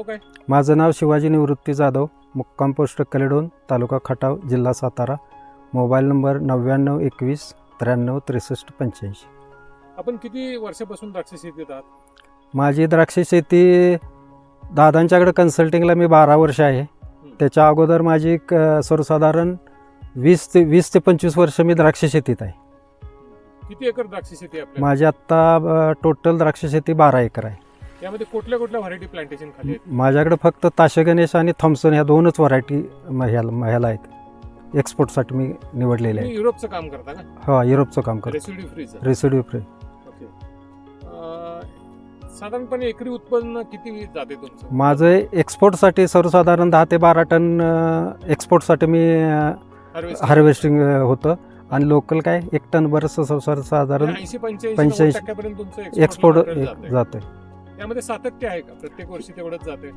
नाव काय? माझं नाव शिवाजी निवृत्ती जाधव मुक्काम पोस्ट कलेडोन तालुका खटाव जिल्हा सातारा. मोबाईल नंबर नव्याण्णव एकवीस त्र्याण्णव त्रेसष्ट पंच्याऐंशी. आपण किती वर्षापासून द्राक्ष शेतीत आहात? माझी द्राक्ष शेती दादांच्याकडे कन्सल्टिंगला मी बारा वर्ष आहे. त्याच्या अगोदर माझी क सर्वसाधारण वीस ते वीस ते पंचवीस वर्ष मी द्राक्ष शेतीत आहे. किती एकर द्राक्ष शेती आहे माझी आत्ता टोटल द्राक्ष शेती बारा एकर आहे. यामध्ये कुठल्या कुठल्या व्हरायटी प्लांटेशन खाली आहेत? माझ्याकडे फक्त ताशे गणेश आणि थॉम्सन ह्या दोनच व्हरायटी ह्याला आहेत. एक्सपोर्टसाठी मी निवडलेले तुम्ही आहेत युरोपचं काम करता का? हो युरोपचं काम करतो. रेसिड्यू फ्रीचं रेसिड्यू फ्री ओके अं, साधारणपणे एकरी उत्पन्न किती जाते तुमचं? माझं एक्सपोर्टसाठी सर्वसाधारण दहा ते बारा टन एक्सपोर्टसाठी मी Harvesting. हार्वेस्टिंग होतं. आणि लोकल काय? एक टन बरंच सर्वसाधारण ऐंशी पंच्याऐंशी पंच्याऐंशी. नव्वद टक्क्यापर्यंत तुमचं एक्सपोर्ट material जातंय. यामध्ये सातत्य आहे का? प्रत्येक वर्षी तेवढंच जाते.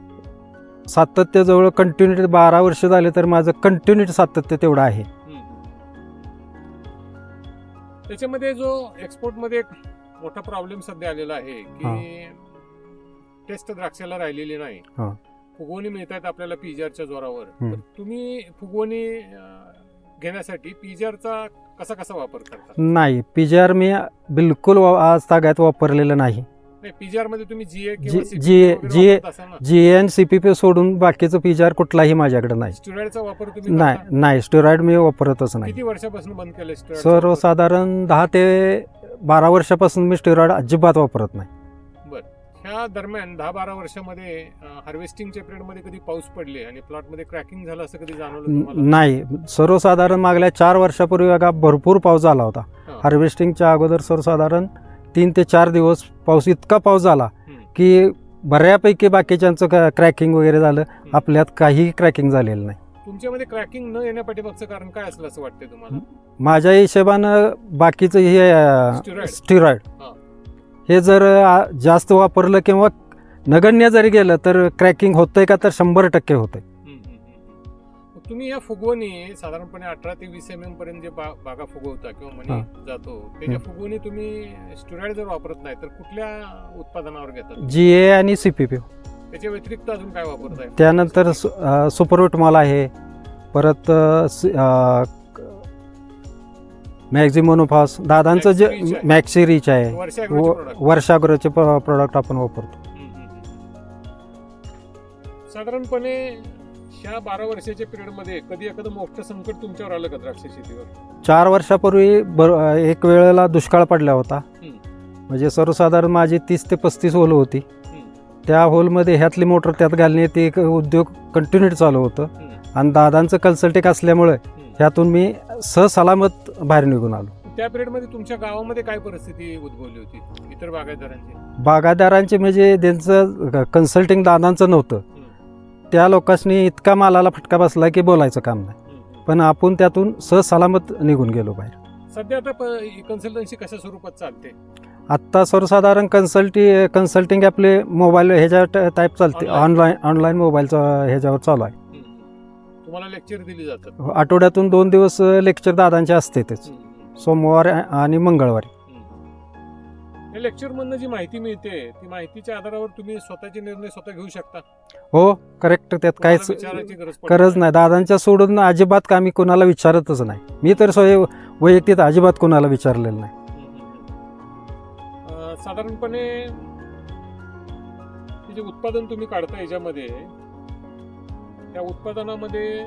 सातत्य जवळ कंटिन्युटी बारा वर्ष झाले तर माझं कंटिन्युटी सातत्य तेवढं आहे. त्याच्यामध्ये जो एक्सपोर्टमध्ये एक मोठा प्रॉब्लेम सध्या आलेला आहे की टेस्ट द्राक्षाला राहिलेली नाही. हा. फुगवणी मिळतात आपल्याला पीजीआरच्या जोरावर. तर तुम्ही फुगवणी घेण्यासाठी पीजीआरचा कसा कसा वापर करता? नाही पी जी आर मी बिलकुल आज तागायत वापरलेलं नाही. पीजीआरमध्ये तुम्ही जीए जी- ना? G N C P P सोडून बाकीचं पी जी आर कुठलाही माझ्याकडे नाही. स्टिरॉइडचा वापर तुम्ही नाही करता? नाही स्टेरॉइड मी वापरतच नाही. किती वर्षापासून बंद केलं वापर? सर्वसाधारण दहा ते बारा वर्षापासून मी स्टेरॉइड अजिबात वापरत नाही. ह्या दरम्यान दहा बारा वर्षामध्ये हार्वेस्टिंगच्या पिरियडमध्ये कधी पाऊस पडले आणि प्लॉटमध्ये क्रॅकिंग झालं असं कधी जाणवलं न- तुम्हाला? नाही. सर्वसाधारण मागल्या चार वर्षापूर्वी बघा भरपूर पाऊस झाला होता. हा. हार्वेस्टिंगच्या अगोदर सर्वसाधारण तीन ते चार दिवस पाऊस इतका पाऊस झाला. की बऱ्यापैकी बाकीच्यांचं क्रॅकिंग वगैरे झालं आपल्यात काही क्रॅकिंग झालेलं नाही तुमच्यामध्ये क्रॅकिंग न येण्यापाठीमागचं कारण काय असलं असं वाटतंय तुम्हाला माझ्या हिशोबानं बाकीचं हे. स्टिरॉइड हा. जर जास्त वापरलं किंवा नगण्य जरी गेलं तर क्रॅकिंग होतंय का तर शंभर टक्के होतंय तुम्ही या फुगवणी साधारणपणे अठरा ते वीस एम एम पर्यंत जे बा- बागा फुगवता किंवा मनी. जातो त्याच्या फुगवणी तुम्ही स्टिरॉइड जर वापरत नाही तर कुठल्या उत्पादनावर घेतात? जी ए आणि सी पी पी त्याच्या व्यतिरिक्त अजून काय वापरताय? त्यानंतर सुपरविट मॉल आहे. परत मॅक्झिमोनोफॉस दादांचं जे. मॅक्सी रिच आहे. वर्षा व- वर्षाग्रोचे प्रोडक्ट आपण वापरतो. साधारणपणे ह्या बारा वर्षाच्या पिरियडमध्ये कधी एखादं मोठं संकट तुमच्यावर आलं का द्राक्ष शेतीवर चार वर्षापूर्वी बर एक वेळेला दुष्काळ पडला होता हम्म. म्हणजे सर्वसाधारण माझी तीस ते पस्तीस होल होती. त्या होलमध्ये ह्यातली मोटर त्यात घालणे ते एक उद्योग कंटिन्यू चालू होतं हम्म. आणि दादांचं कन्सल्टिंग असल्यामुळे. ह्यातून मी सहसलामत बाहेर निघून आलो त्या पिरियडमध्ये तुमच्या गावामध्ये काय परिस्थिती उद्भवली होती इतर बागायतदारांची बागायतदारांचे म्हणजे त्यांचं कन्सल्टिंग दादांचं नव्हतं. त्या लोकांनी इतका मालाला फटका बसला की बोलायचं काम नाही. पण आपण त्यातून सहसलामत निघून गेलो बाहेर सध्या आता कन्सल्टन्सी कशा स्वरूपात चालते आत्ता सर्वसाधारण कन्सल्टी कन्सल्टिंग आपले मोबाईल ह्याच्या टाईप चालते. ऑनलाईन ऑनलाईन मोबाईलचं ह्याच्यावर चालू आहे. तुम्हाला लेक्चर दिली जातात आठवड्यातून दोन दिवस लेक्चर दादांचे असतेच हम्म. सोमवार आणि मंगळवारी या लेक्चर मधनं जी माहिती मिळते ती माहितीच्या आधारावर तुम्ही स्वतःचे निर्णय स्वतः घेऊ शकता. हो करेक्ट त्यात काहीच विचारायची गरज पडत गरज नाही. दादांच्या सोडून अजिबात का मी कोणाला विचारतच नाही. मी तर स्वय वैयक्तिक अजिबात कोणाला विचारलेलं नाही. अं, साधारणपणे हे जे उत्पादन तुम्ही काढता याच्यामध्ये त्या उत्पादनामध्ये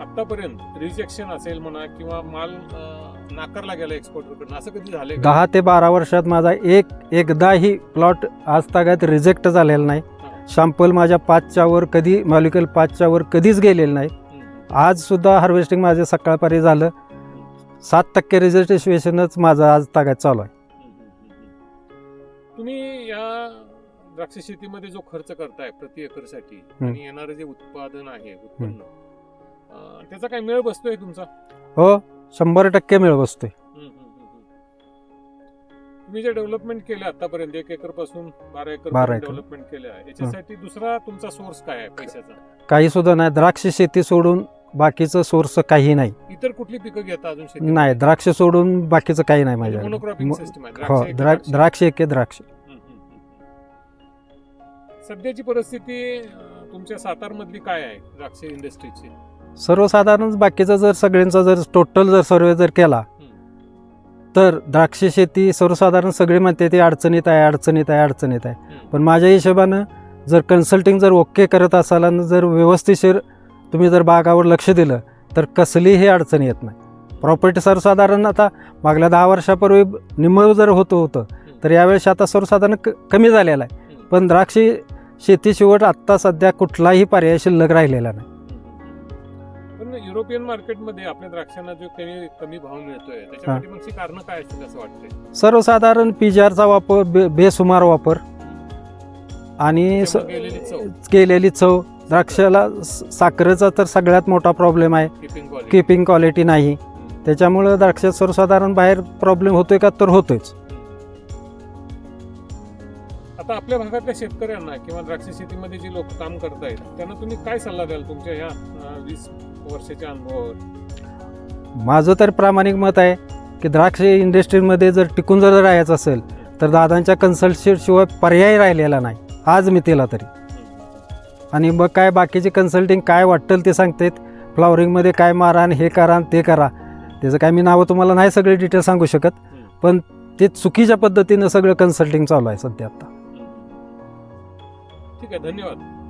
आतापर्यंत रिजेक्शन असेल म्हणा किंवा माल नाकारला गेला एक्सपोर्टकडून असं कधी झालंय का? दहा ते बारा वर्षात माझा एक एकदाही प्लॉट आज तागात रिजेक्ट झालेला नाही. शॅम्पल माझ्या पाचच्या वर कधी मॉलिक्युल पाचच्या वर कधीच गेलेलं नाही. आज सुद्धा हार्वेस्टिंग माझं सकाळपारी झालं. सात टक्के रिजर्वेशनच माझं आज तागात चालू आहे. तुम्ही या द्राक्ष शेतीमध्ये जो खर्च करताय प्रति एकरसाठी आणि येणारं जे उत्पादन आहे उत्पन्न अं, त्याचा काय मेळ बसतोय तुमचा? हो शंभर टक्के मिळ बसतोय. तुम्ही जे डेव्हलपमेंट केलं आतापर्यंत एक एकरपासून बारा एकर बारा एकर. डेव्हलपमेंट केलं आहे. याच्यासाठी दुसरा तुमचा सोर्स काय आहे पैशाचा? काही सुद्धा नाही. द्राक्ष शेती सोडून बाकीचं सोर्स काही नाही. इतर कुठली पिकं घेता अजून शेती? नाही द्राक्ष सोडून बाकीचं काही नाही मोनोक्रॉपिंग सिस्टम आहे हो द्राक्ष एक द्रा द्राक्ष. द्राक्ष एक आहे द्राक्ष. हम्म, हम्म, हम्म. सध्याची परिस्थिती अं, तुमच्या सातारमधली काय आहे द्राक्ष इंडस्ट्रीची सर्वसाधारण बाकीचा जर सगळ्यांचा जर टोटल जर सर्वे जर केला तर द्राक्ष शेती सर्वसाधारण सगळे म्हणते ते अडचणीत आहे अडचणीत आहे अडचणीत आहे. पण माझ्या हिशोबानं जर कन्सल्टिंग जर ओके करत असाल आणि जर व्यवस्थिशीर तुम्ही जर बागावर लक्ष दिलं तर कसलीही अडचण येत नाही. प्रॉपर्टी सर्वसाधारण आता मागल्या दहा वर्षापूर्वी निम्म जर होतं होतं तर यावेळेस आता सर्वसाधारण क कमी झालेलं आहे. पण द्राक्ष शेती शेवट आत्ता सध्या कुठलाही पर्याय शिल्लक राहिलेला नाही. पण युरोपियन मार्केटमध्ये आपल्या द्राक्षांना जो कमी कमी भाव मिळतोय त्याच्या पाठीमागची कारण काय असतील असं वाटतंय? सर्वसाधारण पिजारचा वापर बे बेसुमार वापर. आणि स त्याच्यामुळे गेलेली चव. केलेली चव. द्राक्षाला स- साखरेचा तर सगळ्यात मोठा प्रॉब्लेम आहे. किपिंग क्वालिटी किपिंग क्वालिटी नाही. त्याच्यामुळं द्राक्षात सर्वसाधारण बाहेर प्रॉब्लेम होतोय का तर होतोच आता आपल्या भागातल्या शेतकऱ्यांना किंवा द्राक्ष शेतीमध्ये जे लोक काम करतायत त्यांना तुम्ही काय सल्ला द्याल तुमच्या ह्या अं, वीस वर्षाच्या अनुभवावर माझं तर प्रामाणिक मत आहे की द्राक्ष इंडस्ट्रीमध्ये जर टिकून जर राहायचं असेल तर दादांच्या कन्सल्टशिप शिवाय पर्याय राहिलेला नाही. आज मी तिला तरी. आणि मग काय बाकीचे कन्सल्टिंग काय वाटेल ते सांगतात. फ्लॉवरिंगमध्ये काय मारा आणि हे करा ते करा. त्याचं काय मी नावं तुम्हाला नाही सगळे डिटेल सांगू शकत. पण ते चुकीच्या पद्धतीनं सगळं कन्सल्टिंग चालू आहे सध्या आता. ठीक आहे धन्यवाद.